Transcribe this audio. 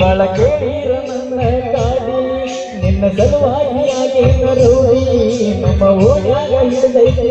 ಬಳಕೆ ನನ್ನ ಕಾಡಿ ನಿನ್ನ ಸಲುವಾಗಿ ಆಗಿ ನಮ್ಮ ಓಡಾಗ ಹಿಡಿದೈತೆ